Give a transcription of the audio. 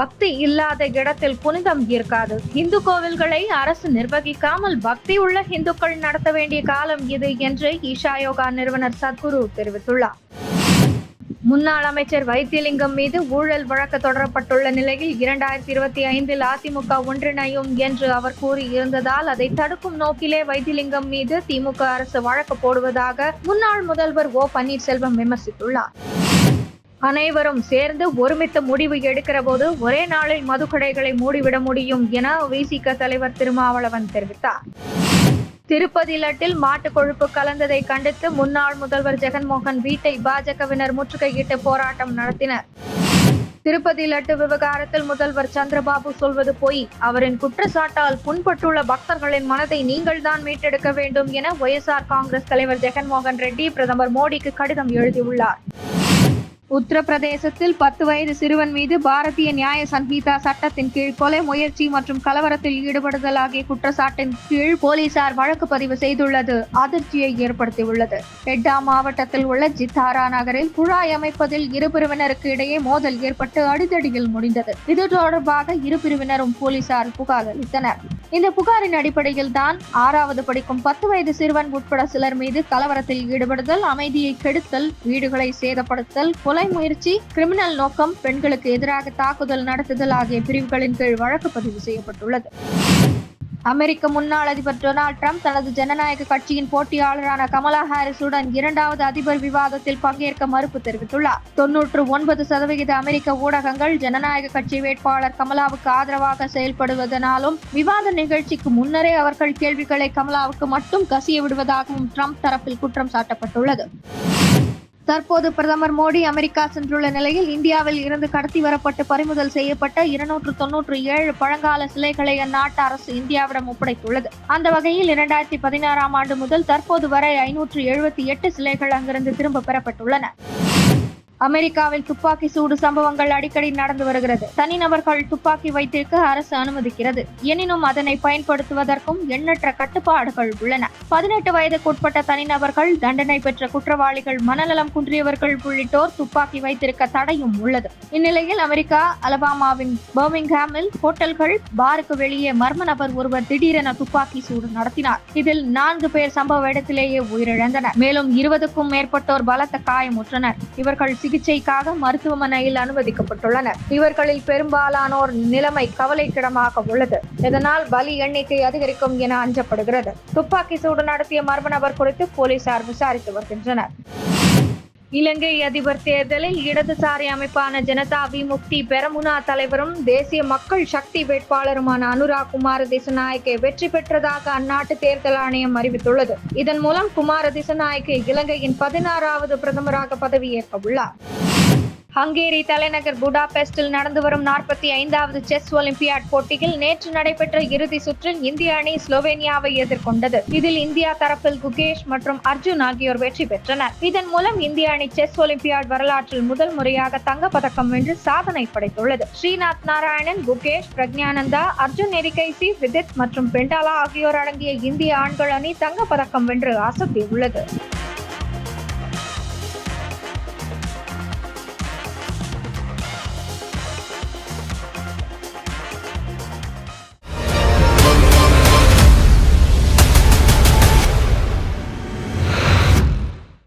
பக்தி இல்லாத இடத்தில் புனிதம் இருக்காது. இந்து கோவில்களை அரசு நிர்வகிக்காமல் பக்தி உள்ள இந்துக்கள் நடத்த வேண்டிய காலம் இது என்று ஈஷா யோகா நிறுவனர் சத்குரு தெரிவித்துள்ளார். முன்னாள் அமைச்சர் வைத்தியலிங்கம் மீது ஊழல் வழக்கு தொடரப்பட்டுள்ள நிலையில் இரண்டாயிரத்தி இருபத்தி ஐந்தில் அதிமுக ஒன்றிணையும் என்று அவர் கூறியிருந்ததால் அதை தடுக்கும் நோக்கிலே வைத்தியலிங்கம் மீது திமுக அரசு வழக்கு போடுவதாக முன்னாள் முதல்வர் ஓ பன்னீர்செல்வம் விமர்சித்துள்ளார். அனைவரும் சேர்ந்து ஒருமித்த முடிவு எடுக்கிற போது ஒரே நாளில் மதுக்கடைகளை மூடிவிட முடியும் என விசிக தலைவர் திருமாவளவன் தெரிவித்தார். திருப்பதி லட்டில் மாட்டுக் கொழுப்பு கலந்ததை கண்டித்து முன்னாள் முதல்வர் ஜெகன்மோகன் வீட்டை பாஜகவினர் முற்றுகையிட்டு போராட்டம் நடத்தினர். திருப்பதி லட்டு விவகாரத்தில் முதல்வர் சந்திரபாபு சொல்வது பொய். அவரின் குற்றச்சாட்டால் புண்பட்டுள்ள பக்தர்களின் மனதை நீங்கள்தான் மீட்டெடுக்க வேண்டும் என ஒய்எஸ்ஆர் காங்கிரஸ் தலைவர் ஜெகன்மோகன் ரெட்டி பிரதமர் மோடிக்கு கடிதம் எழுதியுள்ளார். உத்தரப்பிரதேசத்தில் பத்து வயது சிறுவன் மீது பாரதிய நியாய சங்கீதா சட்டத்தின் கீழ் கொலை முயற்சி மற்றும் கலவரத்தில் ஈடுபடுதல் ஆகிய குற்றச்சாட்டின் கீழ் போலீசார் வழக்கு பதிவு செய்துள்ளது. அதிர்ச்சியை ஏற்படுத்தியுள்ளது. ஹெட்டா மாவட்டத்தில் உள்ள ஜித்தாரா நகரில் குழாய் அமைப்பதில் இரு பிரிவினருக்கு இடையே மோதல் ஏற்பட்டு அடிதடியில் முடிந்தது. இது தொடர்பாக இரு பிரிவினரும் போலீசார் புகார் அளித்தனர் இந்த புகாரின் அடிப்படையில் தான் ஆறாவது படிக்கும் பத்து வயது சிறுவன் உட்பட சிலர் மீது கலவரத்தில் ஈடுபடுதல் அமைதியை கெடுத்தல் வீடுகளை சேதப்படுத்தல் கொலை முயற்சி கிரிமினல் நோக்கம் பெண்களுக்கு எதிராக தாக்குதல் நடத்துதல் ஆகிய பிரிவுகளின் கீழ் வழக்கு பதிவு செய்யப்பட்டுள்ளது. அமெரிக்க முன்னாள் அதிபர் டொனால்ட் ட்ரம்ப் தனது ஜனநாயக கட்சியின் போட்டியாளரான கமலா ஹாரிஸுடன் இரண்டாவது அதிபர் விவாதத்தில் பங்கேற்க மறுப்பு தெரிவித்துள்ளார். தொன்னூற்று ஒன்பது சதவிகித அமெரிக்க ஊடகங்கள் ஜனநாயக கட்சி வேட்பாளர் கமலாவுக்கு ஆதரவாக செயல்படுவதனாலும் விவாத நிகழ்ச்சிக்கு முன்னரே அவர்கள் கேள்விகளை கமலாவுக்கு மட்டும் கசிய விடுவதாகவும் ட்ரம்ப் தரப்பில் குற்றம் சாட்டப்பட்டுள்ளது. தற்போது பிரதமர் மோடி அமெரிக்கா சென்றுள்ள நிலையில் இந்தியாவில் இருந்து கடத்தி வரப்பட்டு பறிமுதல் செய்யப்பட்ட இருநூற்று தொன்னூற்று ஏழு பழங்கால சிலைகளை அந்நாட்டு அரசு இந்தியாவிடம் ஒப்படைத்துள்ளது. அந்த வகையில் இரண்டாயிரத்தி பதினாறாம் ஆண்டு முதல் தற்போது வரை ஐநூற்று எழுபத்தி எட்டு சிலைகள் அங்கிருந்து திரும்ப பெறப்பட்டுள்ளன. அமெரிக்காவில் துப்பாக்கி சூடு சம்பவங்கள் அடிக்கடி நடந்து வருகிறது. தனிநபர்கள் துப்பாக்கி வைத்திருக்க அரசு அனுமதிக்கிறது. எனினும் அதனை பயன்படுத்துவதற்கும் எண்ணற்ற கட்டுப்பாடுகள் உள்ளன. பதினெட்டு வயதுக்குட்பட்ட தனிநபர்கள் தண்டனை பெற்ற குற்றவாளிகள் மனநலம் குன்றியவர்கள் உள்ளிட்டோர் துப்பாக்கி வைத்திருக்க தடையும் உள்ளது. இந்நிலையில் அமெரிக்கா அலபாமாவின் பர்மிங்ஹாமில் ஹோட்டல்கள் பாருக்கு வெளியே மர்ம நபர் ஒருவர் திடீரென துப்பாக்கி சூடு நடத்தினார். இதில் நான்கு பேர் சம்பவ இடத்திலேயே உயிரிழந்தனர். மேலும் இருபதுக்கும் மேற்பட்டோர் பலத்த காயமுற்றனர். இவர்கள் சிகிச்சைக்காக மருத்துவமனையில் அனுமதிக்கப்பட்டுள்ளனர். இவர்களில் பெரும்பாலானோர் நிலைமை கவலைக்கிடமாக உள்ளது. இதனால் பலி எண்ணிக்கை அதிகரிக்கும் என அஞ்சப்படுகிறது. துப்பாக்கி சூடு நடத்திய மர்ம நபர் குறித்து போலீசார் விசாரித்து வருகின்றனர். இலங்கை அதிபர் தேர்தலில் இடதுசாரி அமைப்பான ஜனதா விமுக்தி பெரமுனா தலைவரும் தேசிய மக்கள் சக்தி வேட்பாளருமான அனுராக் குமார திசநாயக்கை வெற்றி பெற்றதாக அந்நாட்டு தேர்தல் ஆணையம் அறிவித்துள்ளது. இதன் மூலம் குமார திசநாயக்கு இலங்கையின் பதினாறாவது பிரதமராக பதவியேற்க உள்ளார். ஹங்கேரி தலைநகர் புடாபெஸ்டில் நடந்து வரும் நாற்பத்தி ஐந்தாவது செஸ் ஒலிம்பியாட் போட்டியில் நேற்று நடைபெற்ற இறுதி சுற்றில் இந்திய அணி ஸ்லோவேனியாவை எதிர்கொண்டது. இதில் இந்தியா தரப்பில் குகேஷ் மற்றும் அர்ஜுன் ஆகியோர் வெற்றி பெற்றனர். இதன் மூலம் இந்திய அணி செஸ் ஒலிம்பியாட் வரலாற்றில் முதல் முறையாக தங்கப்பதக்கம் வென்று சாதனை படைத்துள்ளது. ஸ்ரீநாத் நாராயணன் குகேஷ் பிரக்ஞானந்தா அர்ஜுன் எரிகைசி விதித் மற்றும் பெண்டாலா ஆகியோர் அடங்கிய இந்திய ஆண்கள் அணி தங்கப்பதக்கம் வென்று அசத்தியுள்ளது